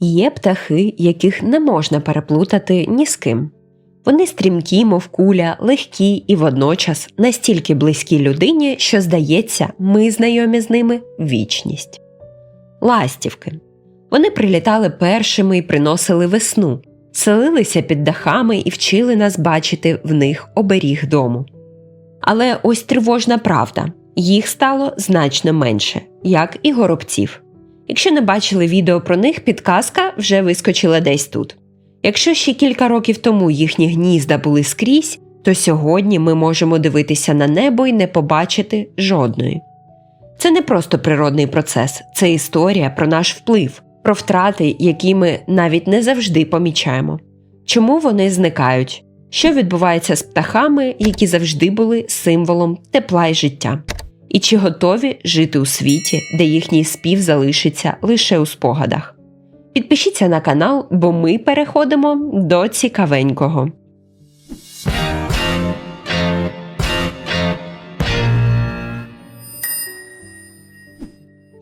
Є птахи, яких не можна переплутати ні з ким. Вони стрімкі, мов куля, легкі і водночас настільки близькі людині, що, здається, ми знайомі з ними вічність. Ластівки. Вони прилітали першими і приносили весну, селилися під дахами і вчили нас бачити в них оберіг дому. Але ось тривожна правда їх стало значно менше, як і горобців. Якщо не бачили відео про них, підказка вже вискочила десь тут. Якщо ще кілька років тому їхні гнізда були скрізь, то сьогодні ми можемо дивитися на небо і не побачити жодної. Це не просто природний процес, це історія про наш вплив, про втрати, які ми навіть не завжди помічаємо. Чому вони зникають? Що відбувається з птахами, які завжди були символом тепла й життя? І чи готові жити у світі, де їхній спів залишиться лише у спогадах? Підпишіться на канал, бо ми переходимо до цікавенького.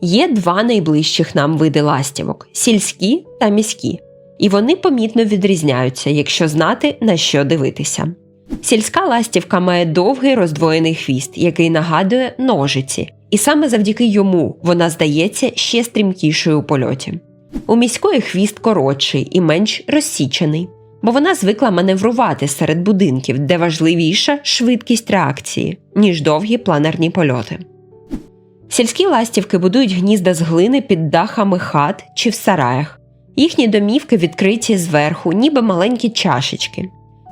Є два найближчих нам види ластівок сільські та міські, і вони помітно відрізняються, якщо знати на що дивитися. Сільська ластівка має довгий роздвоєний хвіст, який нагадує ножиці, і саме завдяки йому вона здається ще стрімкішою у польоті. У міської хвіст коротший і менш розсічений, бо вона звикла маневрувати серед будинків, де важливіша швидкість реакції, ніж довгі планерні польоти. Сільські ластівки будують гнізда з глини під дахами хат чи в сараях. Їхні домівки відкриті зверху, ніби маленькі чашечки.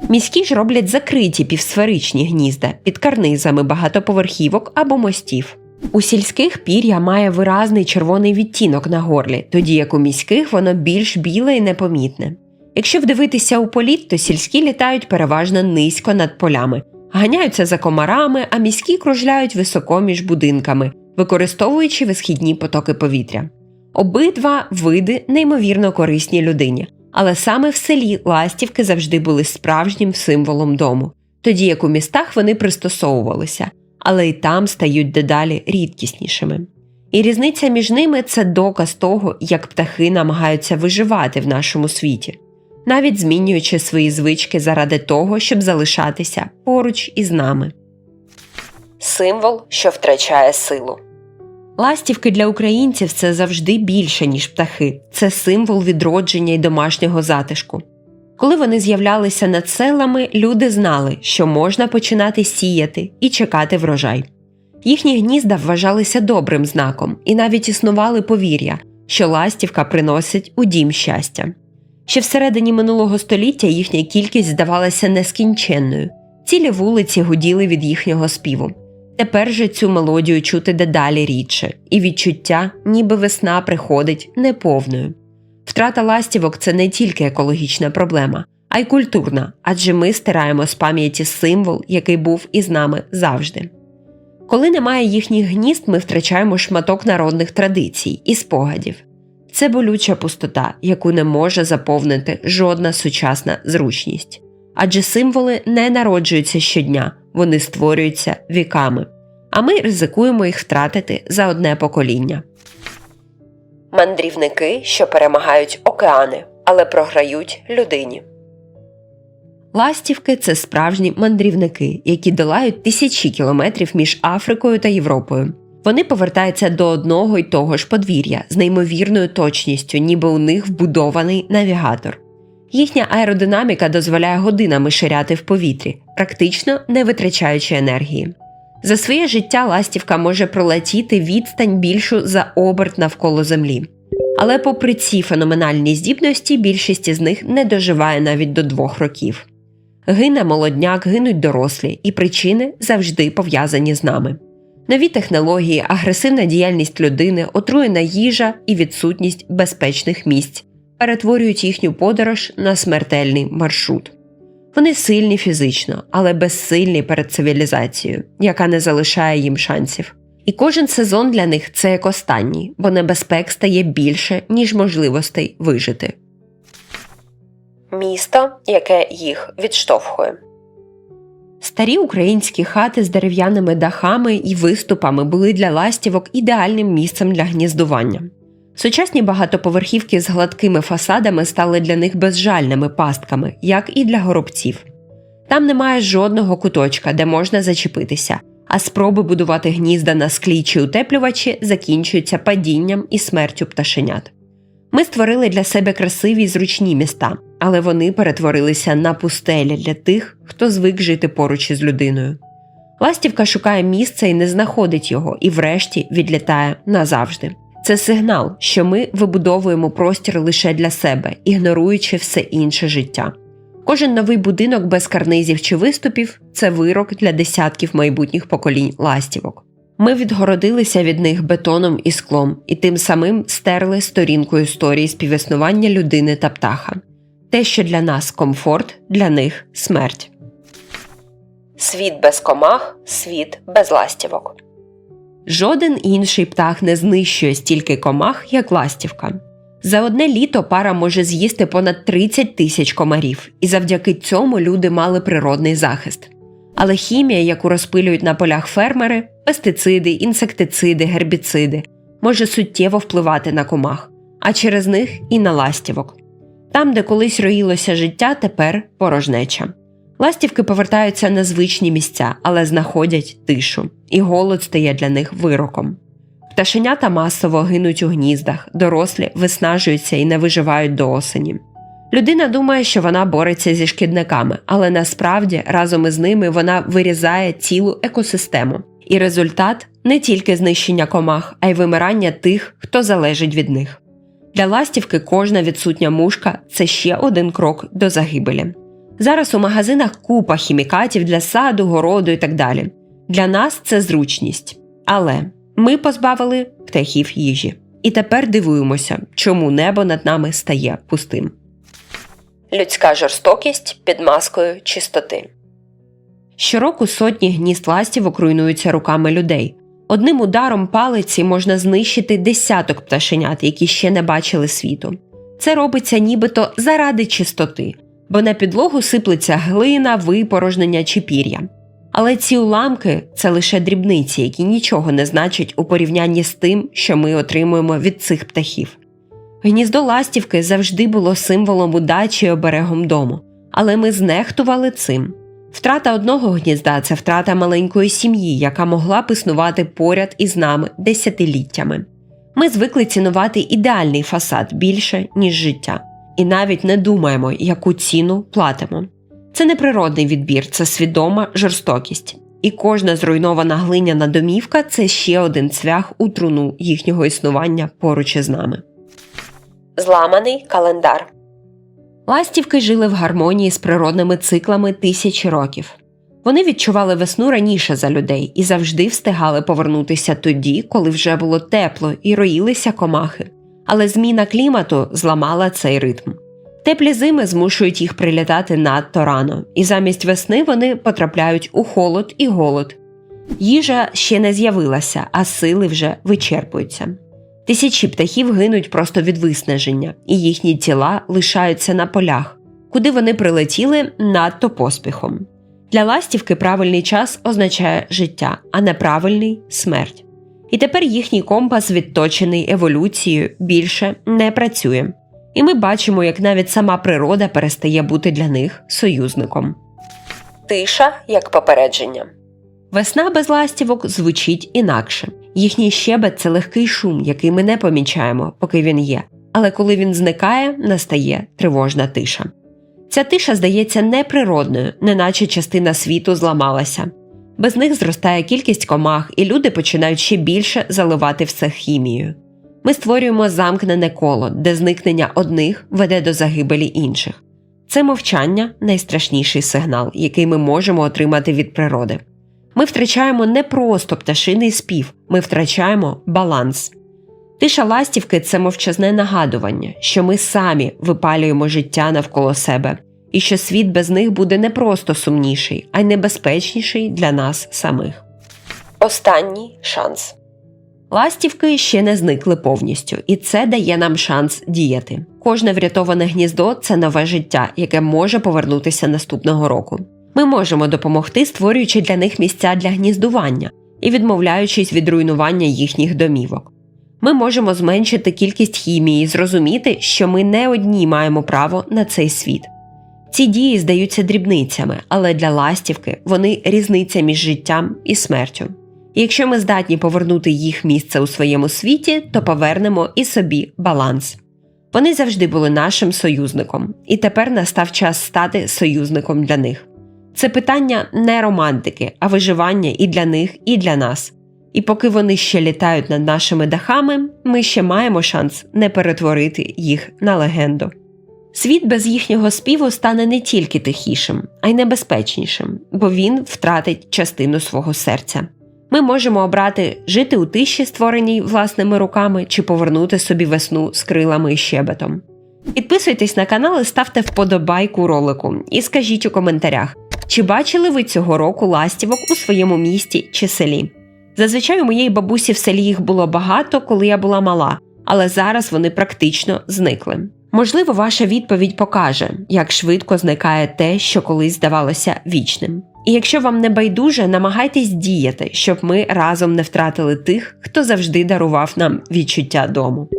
Міські ж роблять закриті півсферичні гнізда під карнизами багатоповерхівок або мостів. У сільських пір'я має виразний червоний відтінок на горлі, тоді як у міських воно більш біле і непомітне. Якщо вдивитися у політ, то сільські літають переважно низько над полями, ганяються за комарами, а міські кружляють високо між будинками, використовуючи висхідні потоки повітря. Обидва види неймовірно корисні людині, але саме в селі ластівки завжди були справжнім символом дому, тоді як у містах вони пристосовувалися, але й там стають дедалі рідкіснішими. І різниця між ними це доказ того, як птахи намагаються виживати в нашому світі, навіть змінюючи свої звички заради того, щоб залишатися поруч із нами. Символ, що втрачає силу. Ластівки для українців це завжди більше, ніж птахи, це символ відродження й домашнього затишку. Коли вони з'являлися над селами, люди знали, що можна починати сіяти і чекати врожай. Їхні гнізда вважалися добрим знаком і навіть існували повір'я, що ластівка приносить у дім щастя. Ще всередині минулого століття їхня кількість здавалася нескінченною, цілі вулиці гуділи від їхнього співу. Тепер же цю мелодію чути дедалі рідше, і відчуття, ніби весна приходить неповною. Втрата ластівок це не тільки екологічна проблема, а й культурна, адже ми стираємо з пам'яті символ, який був із нами завжди. Коли немає їхніх гнізд, ми втрачаємо шматок народних традицій і спогадів. Це болюча пустота, яку не може заповнити жодна сучасна зручність. Адже символи не народжуються щодня, вони створюються віками, а ми ризикуємо їх втратити за одне покоління. Мандрівники, що перемагають океани, але програють людині. Ластівки це справжні мандрівники, які долають тисячі кілометрів між Африкою та Європою. Вони повертаються до одного й того ж подвір'я з неймовірною точністю, ніби у них вбудований навігатор. Їхня аеродинаміка дозволяє годинами ширяти в повітрі, практично не витрачаючи енергії. За своє життя ластівка може пролетіти відстань більшу за оберт навколо землі. Але, попри ці феноменальні здібності, більшість із них не доживає навіть до двох років. Гине молодняк, гинуть дорослі, і причини завжди пов'язані з нами. Нові технології, агресивна діяльність людини, отруєна їжа і відсутність безпечних місць перетворюють їхню подорож на смертельний маршрут. Вони сильні фізично, але безсильні перед цивілізацією, яка не залишає їм шансів. І кожен сезон для них це як останній, бо небезпек стає більше, ніж можливостей вижити. Місто, яке їх відштовхує. Старі українські хати з дерев'яними дахами і виступами були для ластівок ідеальним місцем для гніздування. Сучасні багатоповерхівки з гладкими фасадами стали для них безжальними пастками, як і для горобців. Там немає жодного куточка, де можна зачепитися, а спроби будувати гнізда на склі чи утеплювачі закінчуються падінням і смертю пташенят. Ми створили для себе красиві й зручні міста, але вони перетворилися на пустелі для тих, хто звик жити поруч із людиною. Ластівка шукає місце і не знаходить його, і врешті відлітає назавжди. Це сигнал, що ми вибудовуємо простір лише для себе, ігноруючи все інше життя. Кожен новий будинок без карнизів чи виступів це вирок для десятків майбутніх поколінь ластівок. Ми відгородилися від них бетоном і склом, і тим самим стерли сторінку історії співіснування людини та птаха. Те, що для нас комфорт, для них смерть. Світ без комах, світ без ластівок. Жоден інший птах не знищує стільки комах, як ластівка. За одне літо пара може з'їсти понад 30 тисяч комарів, і завдяки цьому люди мали природний захист. Але хімія, яку розпилюють на полях фермери, пестициди, інсектициди, гербіциди, може суттєво впливати на комах, а через них і на ластівок. Там, де колись роїлося життя, тепер порожнеча. Ластівки повертаються на звичні місця, але знаходять тишу, і голод стає для них вироком. Пташенята масово гинуть у гніздах, дорослі виснажуються і не виживають до осені. Людина думає, що вона бореться зі шкідниками, але насправді разом із ними вона вирізає цілу екосистему. І результат не тільки знищення комах, а й вимирання тих, хто залежить від них. Для ластівки кожна відсутня мушка це ще один крок до загибелі. Зараз у магазинах купа хімікатів для саду, городу і так далі. Для нас це зручність. Але ми позбавили птахів їжі. І тепер дивуємося, чому небо над нами стає пустим. Людська жорстокість під маскою чистоти. Щороку сотні гнізд ластівок руйнуються руками людей. Одним ударом палиці можна знищити десяток пташенят, які ще не бачили світу. Це робиться нібито заради чистоти, бо на підлогу сиплеться глина, випорожнення чи пір'я. Але ці уламки це лише дрібниці, які нічого не значать у порівнянні з тим, що ми отримуємо від цих птахів. Гніздо ластівки завжди було символом удачі і оберегом дому, але ми знехтували цим. Втрата одного гнізда це втрата маленької сім'ї, яка могла б існувати поряд із нами десятиліттями. Ми звикли цінувати ідеальний фасад більше, ніж життя, і навіть не думаємо, яку ціну платимо. Це не природний відбір, це свідома жорстокість. І кожна зруйнована глиняна домівка це ще один цвях у труну їхнього існування поруч із нами. Зламаний календар Ластівки жили в гармонії з природними циклами тисячі років. Вони відчували весну раніше за людей і завжди встигали повернутися тоді, коли вже було тепло і роїлися комахи. Але зміна клімату зламала цей ритм. Теплі зими змушують їх прилітати надто рано, і замість весни вони потрапляють у холод і голод. Їжа ще не з'явилася, а сили вже вичерпуються. Тисячі птахів гинуть просто від виснаження, і їхні тіла лишаються на полях, куди вони прилетіли надто поспіхом. Для ластівки правильний час означає життя, а неправильний смерть. І тепер їхній компас, відточений еволюцією, більше не працює. І ми бачимо, як навіть сама природа перестає бути для них союзником. Тиша як попередження. Весна без ластівок звучить інакше. Їхній щебет це легкий шум, який ми не помічаємо, поки він є. Але коли він зникає, настає тривожна тиша. Ця тиша здається неприродною, неначе частина світу зламалася. Без них зростає кількість комах, і люди починають ще більше заливати все хімією. Ми створюємо замкнене коло, де зникнення одних веде до загибелі інших. Це мовчання найстрашніший сигнал, який ми можемо отримати від природи. Ми втрачаємо не просто пташиний спів, ми втрачаємо баланс. Тиша ластівки це мовчазне нагадування, що ми самі випалюємо життя навколо себе, і що світ без них буде не просто сумніший, а й небезпечніший для нас самих. Останній шанс. Ластівки ще не зникли повністю, і це дає нам шанс діяти. Кожне врятоване гніздо це нове життя, яке може повернутися наступного року. Ми можемо допомогти, створюючи для них місця для гніздування і відмовляючись від руйнування їхніх домівок. Ми можемо зменшити кількість хімії і зрозуміти, що ми не одні маємо право на цей світ. Ці дії здаються дрібницями, але для ластівки вони різниця між життям і смертю. Якщо ми здатні повернути їх місце у своєму світі, то повернемо і собі баланс. Вони завжди були нашим союзником, і тепер настав час стати союзником для них. Це питання не романтики, а виживання і для них, і для нас. І поки вони ще літають над нашими дахами, ми ще маємо шанс не перетворити їх на легенду. Світ без їхнього співу стане не тільки тихішим, а й небезпечнішим, бо він втратить частину свого серця. Ми можемо обрати жити у тиші, створеній власними руками, чи повернути собі весну з крилами і щебетом. Підписуйтесь на канал і ставте вподобайку ролику і скажіть у коментарях, чи бачили ви цього року ластівок у своєму місті чи селі. Зазвичай у моєї бабусі в селі їх було багато, коли я була мала, але зараз вони практично зникли. Можливо, ваша відповідь покаже, як швидко зникає те, що колись здавалося вічним. І якщо вам не байдуже, намагайтесь діяти, щоб ми разом не втратили тих, хто завжди дарував нам відчуття дому.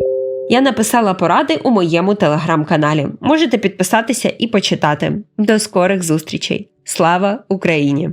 Я написала поради у моєму телеграм-каналі. Можете підписатися і почитати. До скорих зустрічей! Слава Україні!